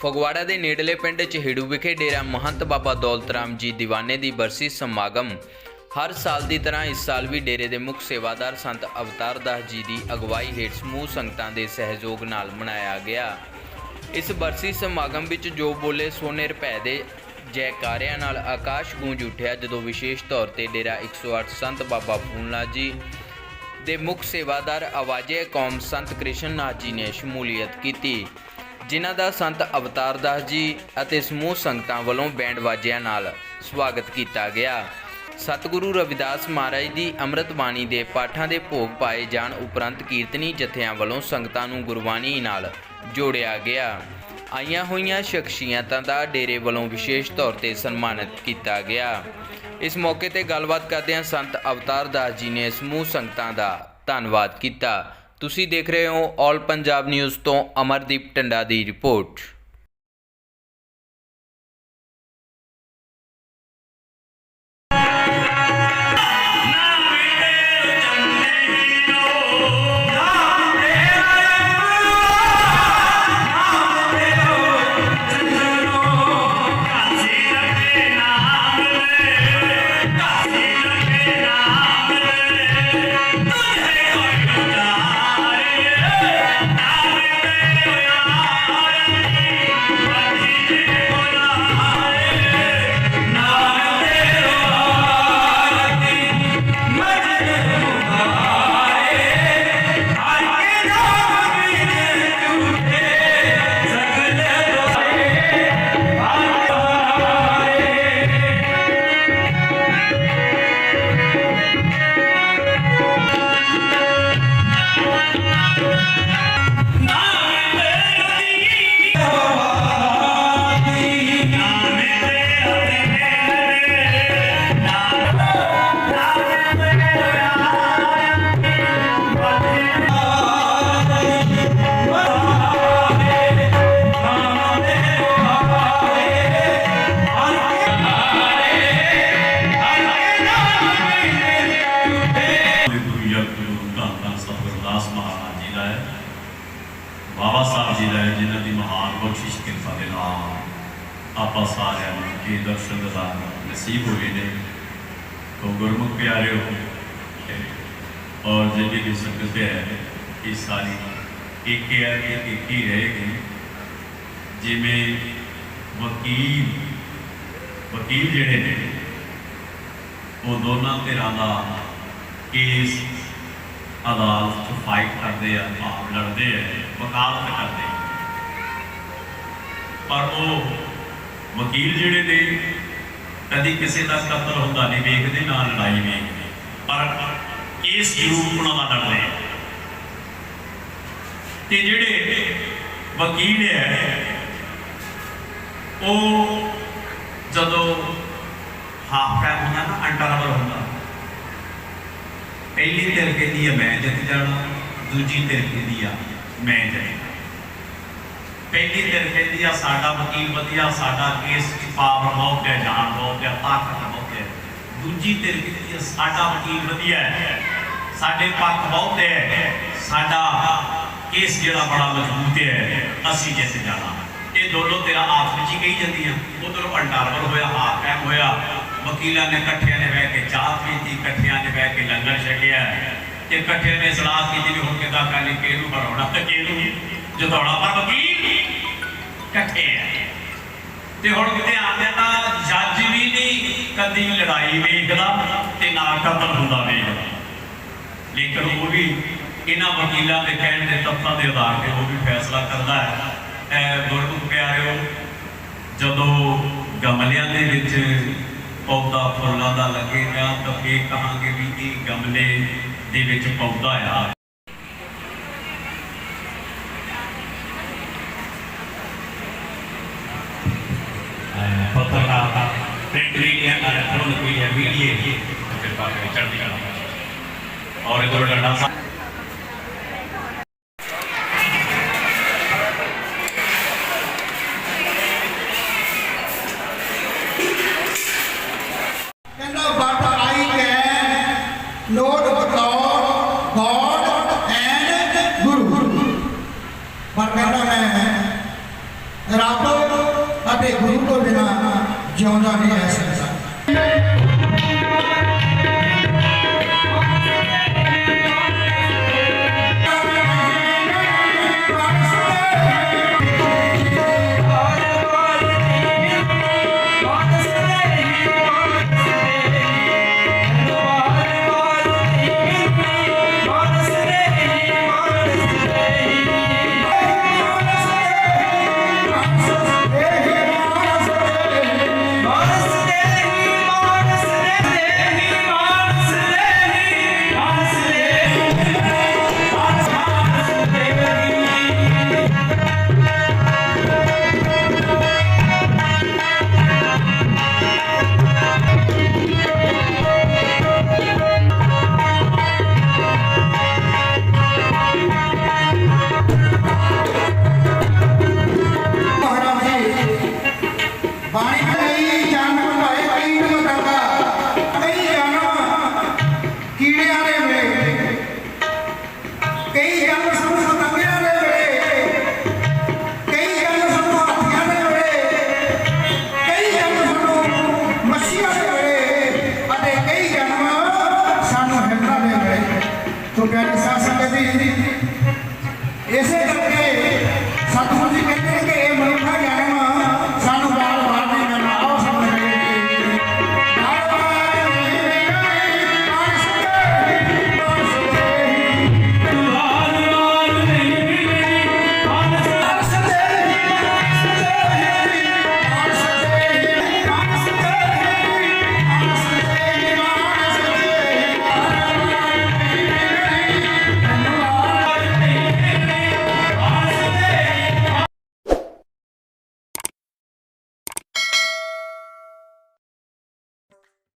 ਫਗਵਾੜਾ ਦੇ ਨੇੜਲੇ ਪਿੰਡ ਚਿਹੜੂ ਵਿਖੇ ਡੇਰਾ ਮਹੰਤ ਬਾਬਾ ਦੌਲਤ ਰਾਮ ਜੀ ਦੀਵਾਨੇ ਦੀ ਬਰਸੀ ਸਮਾਗਮ। ਹਰ ਸਾਲ ਦੀ ਤਰ੍ਹਾਂ ਇਸ ਸਾਲ ਵੀ ਡੇਰੇ ਦੇ ਮੁੱਖ ਸੇਵਾਦਾਰ ਸੰਤ ਅਵਤਾਰ ਦਾਸ ਜੀ ਦੀ ਅਗਵਾਈ ਹੇਠ ਸਮੂਹ ਸੰਗਤਾਂ ਦੇ ਸਹਿਯੋਗ ਨਾਲ ਮਨਾਇਆ ਗਿਆ। ਇਸ ਬਰਸੀ ਸਮਾਗਮ ਵਿੱਚ ਜੋ ਬੋਲੇ ਸੋਨੇ ਰੁਪਏ ਦੇ ਜੈਕਾਰਿਆਂ ਨਾਲ ਆਕਾਸ਼ ਗੂੰਜ ਉੱਠਿਆ, ਜਦੋਂ ਵਿਸ਼ੇਸ਼ ਤੌਰ ਤੇ ਡੇਰਾ 108 ਸੰਤ ਬਾਬਾ ਫੂਲਨਾਥ ਜੀ ਦੇ ਮੁੱਖ ਸੇਵਾਦਾਰ ਆਵਾਜ਼ੇ ਕੌਮ ਸੰਤ ਕ੍ਰਿਸ਼ਨ ਨਾਥ ਜੀ ਨੇ ਸ਼ਮੂਲੀਅਤ ਕੀਤੀ। ਜਿਨ੍ਹਾਂ ਦਾ ਸੰਤ ਅਵਤਾਰ ਦਾਸ ਜੀ ਅਤੇ ਸਮੂਹ ਸੰਗਤਾਂ ਵੱਲੋਂ ਬੈਂਡ ਵਾਜਿਆਂ ਨਾਲ ਸਵਾਗਤ ਕੀਤਾ ਗਿਆ। ਸਤਿਗੁਰੂ ਰਵਿਦਾਸ ਮਹਾਰਾਜ ਦੀ ਅੰਮ੍ਰਿਤ ਬਾਣੀ ਦੇ ਪਾਠਾਂ ਦੇ ਭੋਗ ਪਾਏ ਜਾਣ ਉਪਰੰਤ ਕੀਰਤਨੀ ਜਥਿਆਂ ਵੱਲੋਂ ਸੰਗਤਾਂ ਨੂੰ ਗੁਰਬਾਣੀ ਨਾਲ ਜੋੜਿਆ ਗਿਆ। ਆਈਆਂ ਹੋਈਆਂ ਸ਼ਖਸੀਅਤਾਂ ਦਾ ਡੇਰੇ ਵੱਲੋਂ ਵਿਸ਼ੇਸ਼ ਤੌਰ ਤੇ ਸਨਮਾਨਿਤ ਕੀਤਾ ਗਿਆ। ਇਸ ਮੌਕੇ ਤੇ ਗੱਲਬਾਤ ਕਰਦਿਆਂ ਸੰਤ ਅਵਤਾਰ ਦਾਸ ਜੀ ਨੇ ਸਮੂਹ ਸੰਗਤਾਂ ਦਾ ਧੰਨਵਾਦ ਕੀਤਾ। ਤੁਸੀਂ ਦੇਖ ਰਹੇ ਹੋ 올 ਪੰਜਾਬ ਨਿਊਜ਼ ਤੋਂ ਅਮਰਦੀਪ ਟੰਡਾ ਦੀ ਰਿਪੋਰਟ। ਸਾਹਿਬ ਜੀ ਦਾ ਹੈ ਜਿਨ੍ਹਾਂ ਦੀ ਮਹਾਨ ਬਖਸ਼ਿਸ਼ ਕਿਰਪਾ ਦੇ ਨਾਲ ਆਪਾਂ ਸਾਰਿਆਂ ਨੂੰ ਕੀ ਦਰਸ਼ਨ ਦਿਦਾਰ ਨਸੀਬ ਹੋਏ ਨੇ ਤੋ ਗੁਰਮੁਖ ਪਿਆਰਿਓ ਔਰ ਜਿਹੜੀ ਵੀ ਸੰਗਤ ਹੈ ਇਹ ਸਾਰੀ ਇੱਕ ਹੈ ਕਿ ਇੱਕ ਹੀ ਰਹੇਗੀ ਜਿਵੇਂ ਵਕੀਲ ਵਕੀਲ ਜਿਹੜੇ ਨੇ ਉਹ ਦੋਨਾਂ ਧਿਰਾਂ ਦਾ ਕੇਸ ਅਦਾਲਤ 'ਚ ਫਾਈਟ ਕਰਦੇ ਆ, ਆਪ ਲੜਦੇ ਆ, ਵਕਾਲਤ ਕਰਦੇ ਆ। ਪਰ ਉਹ ਵਕੀਲ ਜਿਹੜੇ ਨੇ, ਕਦੀ ਕਿਸੇ ਦਾ ਕਤਲ ਹੁੰਦਾ ਨਹੀਂ, ਵੇਖਦੇ ਨਾ, ਲੜਾਈ ਵੇਖਦੇ। ਪਰ ਕੇਸ ਜ਼ਰੂਰ ਉਹਨਾਂ ਦਾ ਲੜਦੇ ਆ। ਤੇ ਜਿਹੜੇ ਵਕੀਲ ਹੈ ਉਹ ਜਦੋਂ ਹਾਫ ਟਾਈਮ ਹੁੰਦਾ ਨਾ ਅੰਡਰਵਰ ਹੁੰਦਾ ਪਹਿਲੀ ਧਿਰ ਕਹਿੰਦੀ ਆ, ਮੈਂ ਜਿੱਤ ਜਾਣਾ। ਦੂਜੀ ਧਿਰ ਕਹਿੰਦੀ ਆ, ਮੈਂ ਜਿੱਤ ਪਹਿਲੀ ਧਿਰ ਕਹਿੰਦੀ ਆ, ਸਾਡਾ ਵਕੀਲ ਵਧੀਆ, ਸਾਡਾ ਕੇਸ ਪਾਵਰ ਬਹੁਤ ਹੈ, ਜਾਨ ਬਹੁਤ ਹੈ ਤਾਕਤ ਬਹੁਤ ਹੈ। ਦੂਜੀ ਧਿਰ ਕਹਿੰਦੀ ਆ, ਸਾਡਾ ਵਕੀਲ ਵਧੀਆ ਹੈ। ਸਾਡੇ ਪੱਖ ਬਹੁਤ ਹੈ। ਸਾਡਾ ਕੇਸ ਜਿਹੜਾ ਬੜਾ ਮਜ਼ਬੂਤ ਹੈ, ਅਸੀਂ ਜਿੱਤ ਜਾਣਾ। ਇਹ ਦੋਨੋਂ ਤੇਰਾ ਆਪਸ ਵਿੱਚ ਹੀ ਕਹੀ ਜਾਂਦੀਆਂ। ਉਧਰੋਂ ਅੰਡਰਵਰ ਹੋਇਆ ਹਾਫ ਟਾਈਮ ਹੋਇਆ ਵਕੀਲਾਂ ਨੇ ਇਕੱਠਿਆਂ ਨੇ ਬਹਿ ਕੇ ਚਾਹ ਪੀਤੀ, ਇਕੱਠਿਆਂ ਨੇ ਬਹਿ ਕੇ ਲੰਗਰ ਛਕਿਆ ਤੇ ਇਕੱਠਿਆਂ ਨੇ ਸਲਾਹ ਕੀਤੀ ਵੀ ਹੁਣ ਕਿਦਾਂ ਕਰਨੀ ਕਿਹਨੂੰ ਬਣਾਉਣਾ ਤੇ ਕਿਹਨੂੰ ਜਿਤਾਉਣਾ ਪਰ ਵਕੀਲ ਇਕੱਠੇ ਆ। ਤੇ ਹੁਣ ਕਿਤੇ ਆਂਦੇ ਤਾਂ ਜੱਜ ਵੀ ਨਹੀਂ, ਕਦੀ ਲੜਾਈ ਵੇਖਦਾ ਤੇ ਨਾ ਕਤਲ ਹੁੰਦਾ ਵੇਖਦਾ ਲੇਕਿਨ ਉਹ ਵੀ ਇਹਨਾਂ ਵਕੀਲਾਂ ਦੇ ਕਹਿਣ ਦੇ ਤੱਥਾਂ ਦੇ ਆਧਾਰ ਤੇ ਉਹ ਵੀ ਫੈਸਲਾ ਕਰਦਾ ਹੈ। ਐ ਗੁਰਮੁਖ ਪਿਆਰਿਓ, ਜਦੋਂ ਗਮਲਿਆਂ ਦੇ ਵਿੱਚ ਪੌਦਾ ਫੁੱਲਾਂ ਦਾ ਲੱਗੇਗਾ ਤਾਂ ਇਹ ਕਹਾਂਗੇ ਵੀ ਇਹ ਗਮਲੇ ਦੇ ਵਿੱਚ ਪੌਦਾ ਆ ਪੱਤਰਕਾਰ print media electronic media media ਕਿਰਪਾ ਕਰਕੇ ਚੜ੍ਹਦੀ ਕਲਾ ਔਰ ਗੁਰੂ ਡੰਡਾ ਸਾਹਿਬ ਪਰ ਕਹਿੰਦਾ ਮੈਂ ਰੱਬ ਅਤੇ ਗੁਰੂ ਤੋਂ ਬਿਨਾ ਜਿਉਂਦਾ ਨਹੀਂ ਐਸਾ कभी ऐसे करते